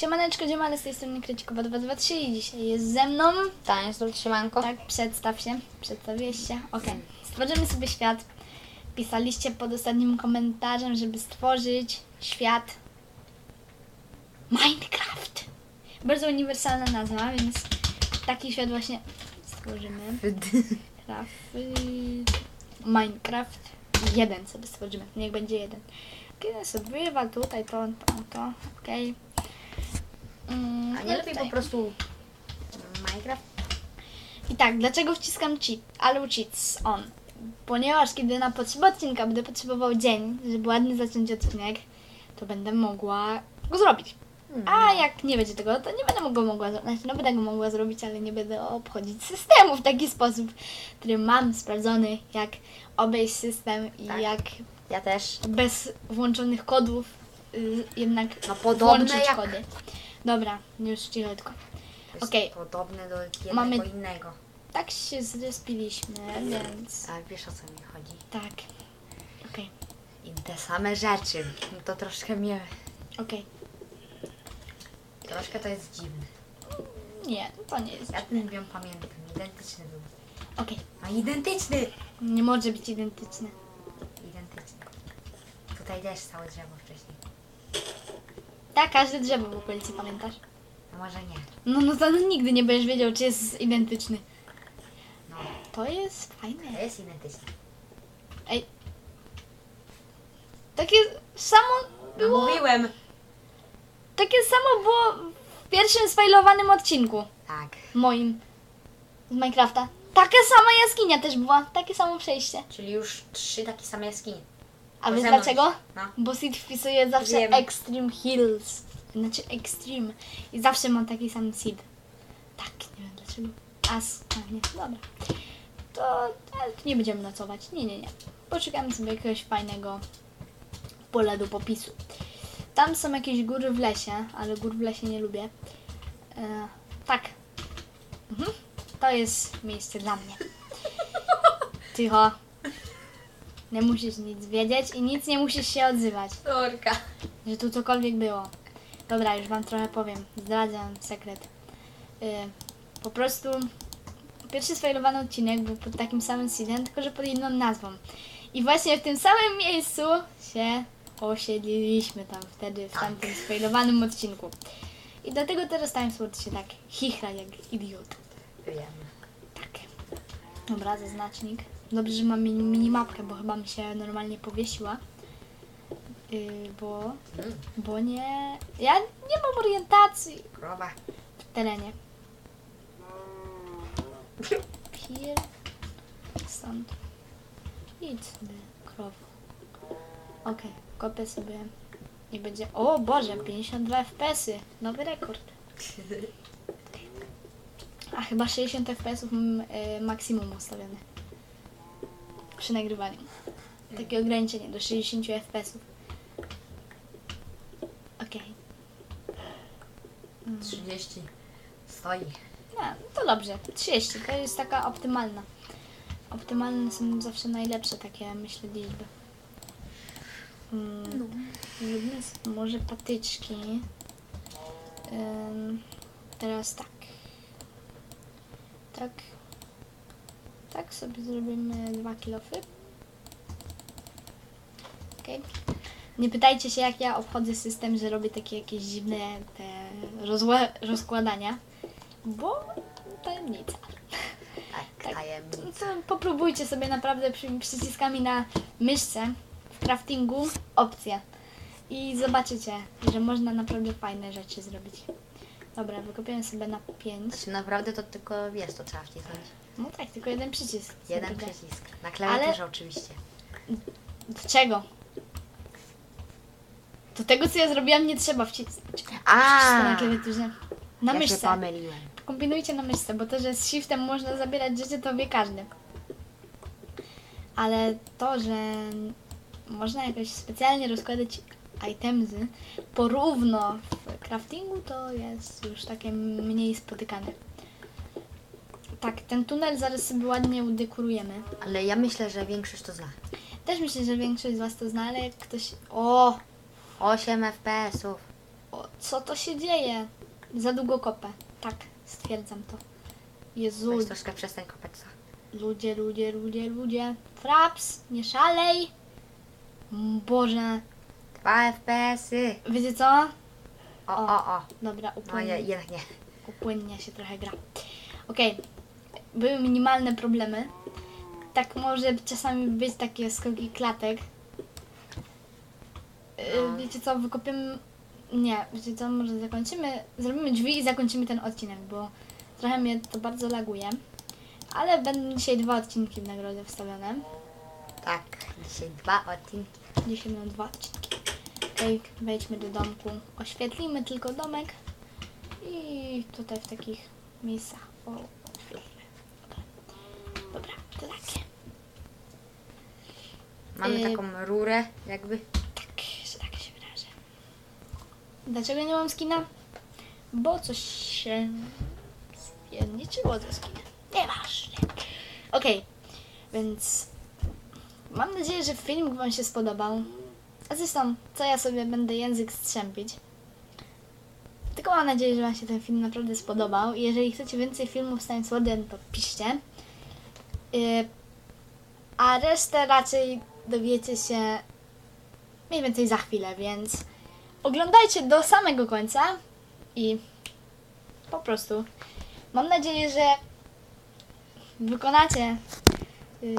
Cześć, ale z tej strony Krycikowa 223 i dzisiaj jest ze mną. Tanie stąd siemanko. Tak, przedstaw się. Przedstawiłeś się. Okej. Stworzymy sobie świat. Pisaliście pod ostatnim komentarzem, żeby stworzyć świat Minecraft. Bardzo uniwersalna nazwa, więc taki świat właśnie stworzymy. Minecraft. Minecraft. Jeden sobie stworzymy. Niech będzie jeden. Kiedy survival, tutaj to, to, to. Okej. Mm, A nie lepiej po prostu Minecraft? I tak, dlaczego wciskam cheat? Allow cheats on. Ponieważ kiedy na potrzeby odcinka będę potrzebował dzień, żeby ładnie zacząć odcinek, to będę mogła go zrobić. A jak nie będzie tego, to nie będę mogła, mogła zro- znaczy, no będę go mogła zrobić, ale nie będę obchodzić systemu w taki sposób, który mam sprawdzony, jak obejść system i Tak. jak Ja też. bez włączonych kodów y, jednak No podobne włączyć jak- kody. Dobra, już cichutko. To jest Okej. podobne do jednego Mamy- innego. Tak się zrespiliśmy, więc A wiesz o co mi chodzi. tak. Okej, I te same rzeczy. No to troszkę mnie... okej. Troszkę to jest dziwne. Nie, to nie jest. Ja ten wiem pamiętam. Identyczny był. Okej, A identyczny! nie może być identyczny. Identyczny. Tutaj też całe drzewo wcześniej. Tak, każde drzewo w okolicy pamiętasz? Może nie. No, no to nigdy nie będziesz wiedział, czy jest identyczny. No, To jest fajne. to jest identyczny. Ej. Takie samo No było. mówiłem! Takie samo było w pierwszym sfajlowanym odcinku Tak. moim z Minecrafta. Taka sama jaskinia też była, takie samo przejście. Czyli już trzy takie same jaskinie. A wiesz zewnątrz. dlaczego? No. Bo Sid wpisuje zawsze Wiem. Extreme Hills. Znaczy Extreme. I zawsze mam taki sam Sid. Tak, nie wiem dlaczego. As. A, nie, dobra. To, ale tu nie będziemy nocować. Nie, nie, nie. Poszukamy sobie jakiegoś fajnego pola do popisu. Tam są jakieś góry w lesie, ale gór w lesie nie lubię. E, tak. Mhm. To jest miejsce dla mnie. Cicho. Nie musisz nic wiedzieć i nic nie musisz się odzywać, Sorka. że tu cokolwiek było. Dobra, już wam trochę powiem. Zdradzam sekret. Yy, po prostu pierwszy sfailowany odcinek był pod takim samym seedem, tylko że pod inną nazwą. I właśnie w tym samym miejscu się osiedliliśmy tam wtedy, w tamtym sfailowanym odcinku. I dlatego teraz Timesword się tak chichra jak idiot. Wiem. Tak. Dobra, zaznacznik. Dobrze, że mam mini, minimapkę, bo chyba mi się normalnie powiesiła. Yy, bo, bo nie... Ja nie mam orientacji krowa. w terenie. Pier... Stąd. Idź sobie, krowo. Okej, kopię sobie i będzie... O Boże, 52 FPS-y. Nowy rekord. A chyba 60 fps mam y, maksimum ustawione. Przy nagrywaniu. Takie ograniczenie do 60 fps. Okej. 30. Stoi. No, to dobrze. 30 to jest taka optymalna. Optymalne są zawsze najlepsze takie, myślę, liczby. Mm, sobie może patyczki. Ym, teraz tak. Tak. Tak sobie zrobimy dwa kilofy. Okej. Nie pytajcie się, jak ja obchodzę system, że robię takie jakieś dziwne te rozkładania, bo tajemnica. Tak, Tak. tajemnica. Popróbujcie sobie naprawdę przy, przyciskami na myszce w craftingu opcje i zobaczycie, że można naprawdę fajne rzeczy zrobić. Dobra, wykopiłem sobie na 5. Znaczy naprawdę to tylko wiesz, to trzeba wcisnąć. No tak, tylko jeden przycisk. Jeden przycisk. Na klawiaturze oczywiście. Do czego? Do tego, co ja zrobiłam, nie trzeba wcisnąć. A, na klawiaturze. Na ja się myszce. pomyliłem. Kombinujcie na myszce, bo to, że z shiftem można zabierać rzeczy, to wie każdy. Ale to, że można jakoś specjalnie rozkładać itemsy porówno w craftingu, to jest już takie mniej spotykane. Tak, ten tunel zaraz sobie ładnie udekorujemy. Ale ja myślę, że większość to zna. Też myślę, że większość z Was to zna, ale jak ktoś... O! 8 FPS-ów. o co to się dzieje? Za długo kopę. Tak, stwierdzam to. Jezu, Weź troszkę przestań kopać, co? ludzie, ludzie, ludzie, ludzie. Fraps, nie szalej. Boże, Dwa FPS-y. wiecie co? O, o, o. Dobra, No upłynnie, je, jednak nie. upłynnie się trochę gra. Okej, były minimalne problemy. Tak może czasami być takie skoki klatek. Yy, No. Wiecie co, wykopiemy... Nie, wiecie co, może zakończymy, zrobimy drzwi i zakończymy ten odcinek, bo trochę mnie to bardzo laguje. Ale będą dzisiaj dwa odcinki w nagrodę wstawione. Tak, dzisiaj dwa odcinki. Dzisiaj będą dwa odcinki. Okej, wejdźmy do domku. Oświetlimy tylko domek. I tutaj w takich miejscach. O, Dobra to takie. Mamy Y- taką rurę, jakby. Tak, że tak się wyrażę. Dlaczego nie mam skina? Bo coś się spierniczyło ze skinem. Nieważne. Okej, więc mam nadzieję, że film Wam się spodobał. A zresztą, co ja sobie będę język strzępić. Tylko mam nadzieję, że Wam się ten film naprawdę spodobał. I jeżeli chcecie więcej filmów z Time Swordem, to piszcie. Yy, a resztę raczej dowiecie się mniej więcej za chwilę, więc oglądajcie do samego końca i po prostu mam nadzieję, że wykonacie y,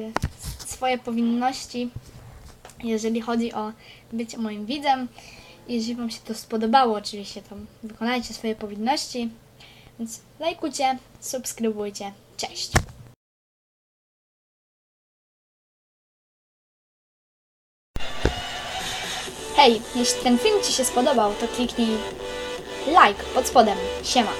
swoje powinności, jeżeli chodzi o bycie moim widzem. Jeżeli Wam się to spodobało, oczywiście, to wykonajcie swoje powinności. Więc lajkujcie, subskrybujcie. Cześć! Hej, jeśli ten film Ci się spodobał, to kliknij like pod spodem. Siema!